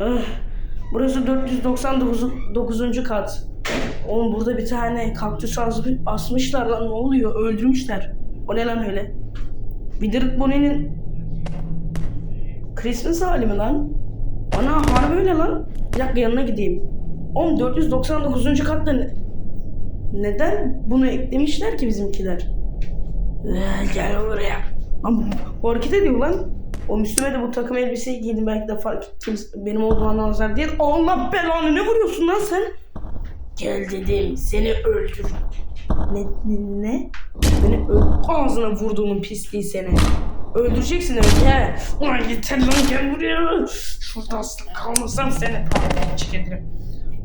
Ah, Burası 499. kat. Oğlum burada bir tane kaktüs as- asmışlar lan ne oluyor? Öldürmüşler. O ne lan öyle? Withered Bonnie'nin Christmas hali mi lan? Ana harbi öyle lan. Bir dakika yanına gideyim. Oğlum 499. katta ne- neden bunu eklemişler ki bizimkiler? Ee, Gel buraya. Bu hareket ediyor lan. O üstüme de bu takım elbiseyi giydim belki de fark kimse benim olduğumu anlamazlar diye. Allah belanı ne vuruyorsun lan sen? Gel dedim seni öldür. Ne? Ne? Beni ağzına vurduğunun pisliği seni. Öldüreceksin öyle he. Ulan yeter lan gel buraya. Şurada asla kalmasam seni parçacık ederim.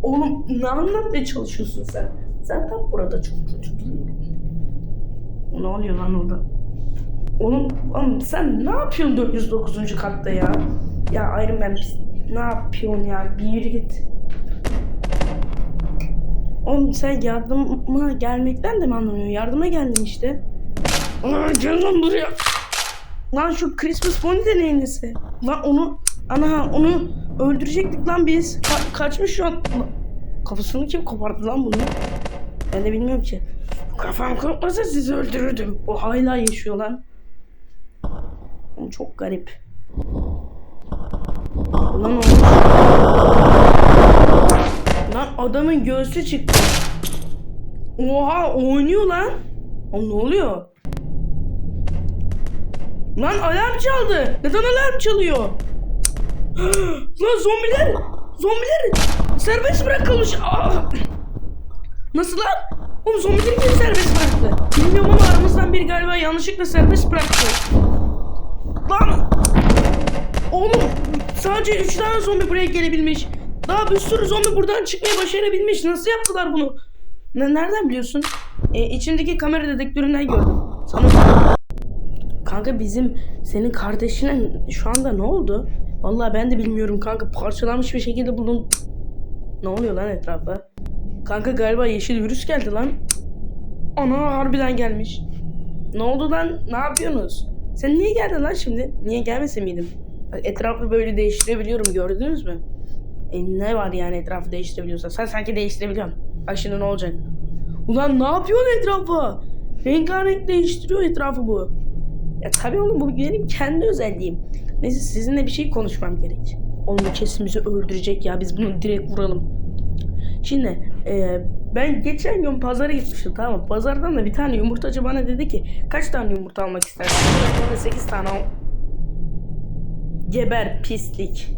Oğlum ne anlatmaya çalışıyorsun sen? Sen tam burada çok kötü duruyorsun. Ne oluyor lan orada? Oğlum, oğlum sen ne yapıyorsun 409. katta ya? Ya Iron Man ne yapıyorsun ya? Bir yürü git. Oğlum sen yardıma gelmekten de mi anlamıyorsun? Yardıma geldin işte. Aa, gel lan buraya. Lan şu Christmas Bonnie de neyin? Lan onu ana onu öldürecektik lan biz. Ka- kaçmış şu an. Lan, Kafasını kim kopardı lan bunu? Ben de bilmiyorum ki. Kafam kopmasa sizi öldürürdüm. O hala yaşıyor lan. Çok garip. Lan. Lan adamın göğsü çıktı. Oha oynuyor lan. Oğlum ne oluyor? Lan alarm çaldı. Neden alarm çalıyor? lan zombiler. Zombiler serbest bırakılmış. Aa! Nasıl lan? Oğlum zombileri kim serbest bıraktı? Bilmiyorum ama aramızdan biri galiba yanlışlıkla serbest bıraktı. Lan! Oğlum sadece 3 tane zombi buraya gelebilmiş. Daha bir sürü zombi buradan çıkmayı başarabilmiş. Nasıl yaptılar bunu? Ne, nereden biliyorsun? E, içindeki kamera dedektöründen gördüm. Sana Kanka bizim senin kardeşine şu anda ne oldu? Vallahi ben de bilmiyorum kanka. Parçalanmış bir şekilde bulun. Ne oluyor lan etrafa? Kanka galiba yeşil virüs geldi lan. Ana harbiden gelmiş. Ne oldu lan? Ne yapıyorsunuz? Sen niye geldin lan şimdi? Niye gelmese miydim? Etrafı böyle değiştirebiliyorum gördünüz mü? E, ne var yani etrafı değiştirebiliyorsan? Sen sanki değiştirebiliyorsun. Bak şimdi ne olacak? Ulan ne yapıyorsun etrafa? Rengarenk değiştiriyor etrafı bu. Ya tabii oğlum bu benim kendi özelliğim. Neyse sizinle bir şey konuşmam gerek. Oğlum kesin öldürecek ya. Biz bunu direkt vuralım. Şimdi e, ben geçen gün pazara gitmiştim tamam mı? Pazardan da bir tane yumurtacı bana dedi ki kaç tane yumurta almak istersin? De 8 tane al. Geber pislik.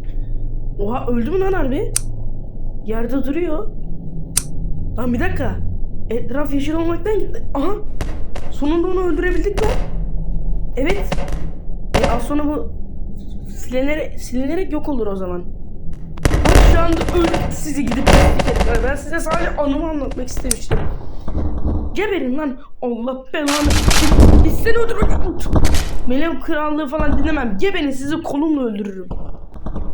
Oha öldü mü lan harbi? Yerde duruyor. Lan bir dakika. Etraf yeşil olmaktan gitti. Aha. Sonunda onu öldürebildik lan. Evet. E, az sonra bu silinerek, silinerek yok olur o zaman. Anda öldüm sizi gidip pislik Ben size sadece anımı anlatmak istemiştim. Geberin lan. Allah belanı. Biz seni öldürürüm. Benim krallığı falan dinlemem. Geberin sizi kolumla öldürürüm.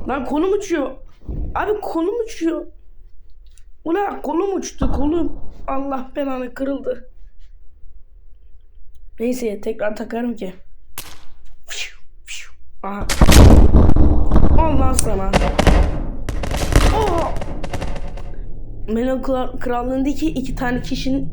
Lan kolum uçuyor. Abi kolum uçuyor. Ulan kolum uçtu kolum. Allah belanı kırıldı. Neyse tekrar takarım ki. Aha. Ondan sana. Melon Kral- Krallığı'ndaki iki tane kişinin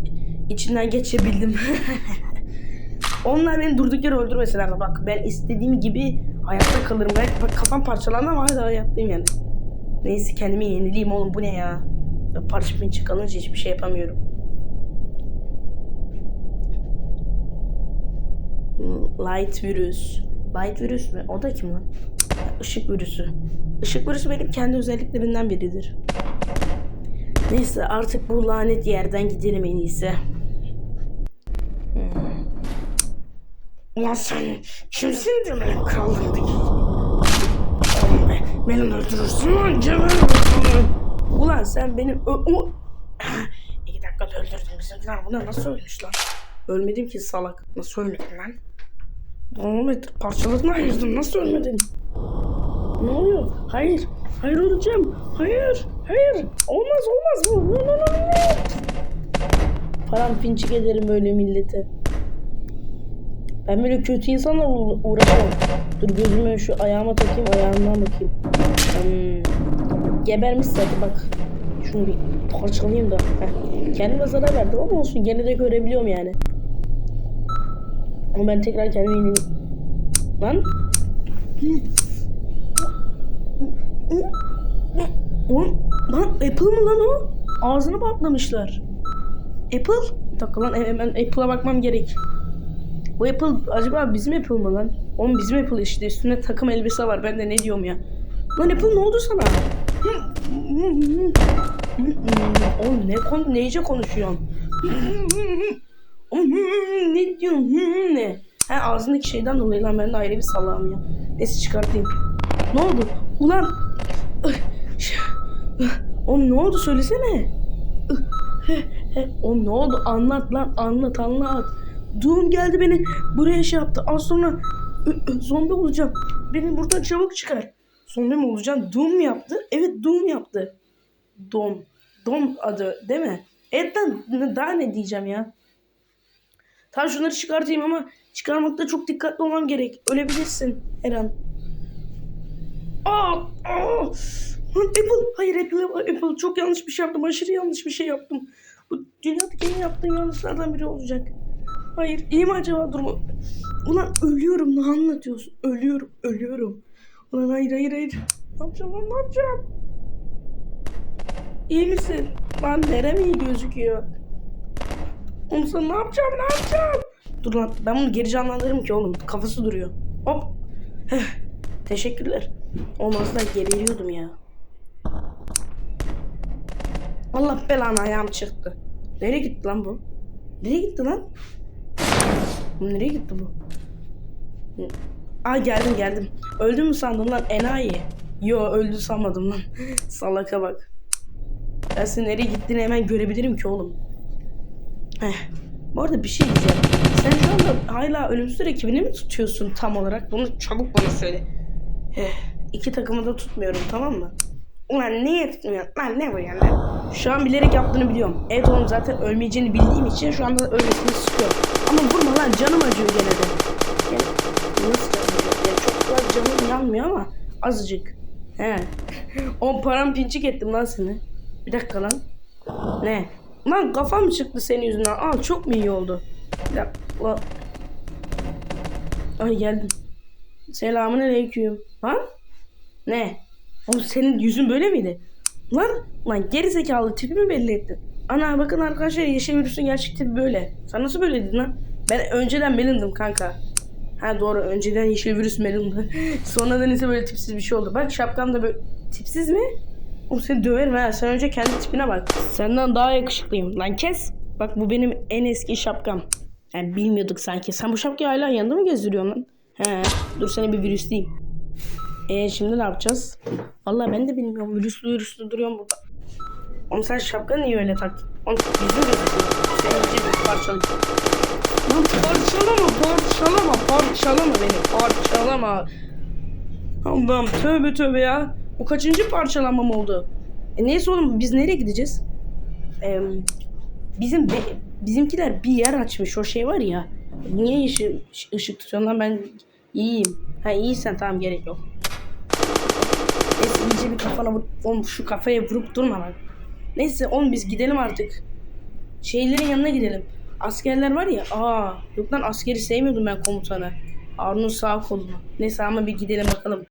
içinden geçebildim. Onlar beni durduk yere öldürmeseler de bak ben istediğim gibi hayatta kalırım. Ben, bak kafam parçalandı ama hala hayattayım yani. Neyse kendimi yenileyim oğlum bu ne ya? Ben parça pinçik kalınca hiçbir şey yapamıyorum. Hmm, Light virüs. Light virüs mü? O da kim lan? Işık virüsü. Işık virüsü benim kendi özelliklerimden biridir. Neyse artık bu lanet yerden gidelim en iyisi. Hmm. Ulan sen kimsin de benim krallığımdaki? Oğlum be, beni öldürürsün lan bakalım. Ulan sen benim... Ö o... İki dakikada öldürdün bizimkiler. Bunlar nasıl ölmüş lan? Ölmedim ki salak. Nasıl ölmedin lan? Oğlum parçalarına ayırdım. Nasıl ölmedin? Ne oluyor? Hayır. Hayır öleceğim. Hayır. Hayır. Olmaz olmaz bu. No, no, no, no. Param pinçik ederim böyle millete. Ben böyle kötü insanlarla uğra- uğraşamam. Dur gözümü şu ayağıma takayım ayağımdan bakayım. Hmm. gebermiş zaten bak. Şunu bir parçalayayım da. Heh. Kendime zarar verdim ama olsun gene de görebiliyorum yani. Ama ben tekrar kendime ineyim. Lan. Oğlum lan Apple mı lan o? Ağzını patlamışlar. Apple? Bir dakika lan hemen Apple'a bakmam gerek. Bu Apple acaba bizim Apple mı lan? Oğlum bizim Apple işte üstünde takım elbise var ben de ne diyorum ya. Lan Apple ne oldu sana? Oğlum ne konu neyce konuşuyorsun? ne diyorsun? Ne? Ha ağzındaki şeyden dolayı lan ben de ayrı bir salağım ya. Neyse çıkartayım. Ne oldu? Ulan Oğlum ne oldu söylesene. Oğlum ne oldu anlat lan anlat anlat. Doom geldi beni buraya şey yaptı. Az sonra zombi olacağım. Beni buradan çabuk çıkar. Zombi mi olacağım? Doom mu yaptı? Evet Doom yaptı. Dom. Dom adı değil mi? Evet lan daha ne diyeceğim ya. Tamam şunları çıkartayım ama çıkarmakta çok dikkatli olmam gerek. Ölebilirsin her an. Aa, aa. Apple, hayır Apple, Apple çok yanlış bir şey yaptım. Aşırı yanlış bir şey yaptım. Bu dünyadaki en yaptığım yanlışlardan biri olacak. Hayır, iyi mi acaba durumu? Ulan ölüyorum, ne anlatıyorsun? Ölüyorum, ölüyorum. Ulan hayır, hayır, hayır. Ne yapacağım lan, ne yapacağım? İyi misin? Lan nerem iyi gözüküyor? Oğlum sen ne yapacağım, ne yapacağım? Dur lan, ben bunu geri canlandırırım ki oğlum. Kafası duruyor. Hop. Heh. Teşekkürler. Olmazsa geberiyordum ya. Allah belanı ayağım çıktı. Nereye gitti lan bu? Nereye gitti lan? Nereye gitti bu? Aa geldim geldim. Öldün mü sandın lan enayi? Yo öldü sanmadım lan. Salaka bak. Ben senin nereye gittiğini hemen görebilirim ki oğlum. Heh. Bu arada bir şey diyeceğim. Sen şu anda hala ölümsüz ekibini mi tutuyorsun tam olarak? Bunu çabuk bana söyle. Eh, iki takımı da tutmuyorum tamam mı? Ulan niye tutmuyorsun? Lan ne bu yani? Şu an bilerek yaptığını biliyorum. Evet oğlum zaten ölmeyeceğini bildiğim için şu anda ölmesini istiyorum. Ama vurma lan canım acıyor gene de. Yani, nasıl canım acıyor? Yani çok fazla canım yanmıyor ama azıcık. He. On param pinçik ettim lan seni. Bir dakika lan. Ne? Lan kafam çıktı senin yüzünden. Aa çok mu iyi oldu? Bir dakika. Ay geldim. Selamun aleyküm. Lan? Ne? Oğlum senin yüzün böyle miydi? Lan, lan geri zekalı tipimi belli ettin. Ana bakın arkadaşlar yeşil virüsün gerçek tipi böyle. Sen nasıl böyle dedin lan? Ben önceden melindim kanka. Ha doğru önceden yeşil virüs melindi. Sonradan ise böyle tipsiz bir şey oldu. Bak şapkam da böyle tipsiz mi? Oğlum seni döverim ha. Sen önce kendi tipine bak. Senden daha yakışıklıyım. Lan kes. Bak bu benim en eski şapkam. Yani bilmiyorduk sanki. Sen bu şapkayı hala yanında mı gezdiriyorsun lan? He. Dur seni bir virüsleyeyim. Ee şimdi ne yapacağız? Vallahi ben de bilmiyorum. Virüslü virüslü duruyorum burada. Oğlum sen şapkanı niye öyle taktın? Oğlum yüzün gözüküyor. Sen iyice bir parçalayayım. Lan parçalama, parçalama, parçalama beni, parçalama. Allah'ım tövbe tövbe ya. Bu kaçıncı parçalanmam oldu? E neyse oğlum biz nereye gideceğiz? Ee, bizim be- bizimkiler bir yer açmış o şey var ya. Niye ışık, ışık tutuyorsun lan ben iyiyim. Ha iyiysen tamam gerek yok. İyice bir kafana vur. Oğlum şu kafaya vurup durma lan. Neyse oğlum biz gidelim artık. Şeylerin yanına gidelim. Askerler var ya. Aa yok lan askeri sevmiyordum ben komutanı. Harun'un sağ kolunu. Neyse ama bir gidelim bakalım.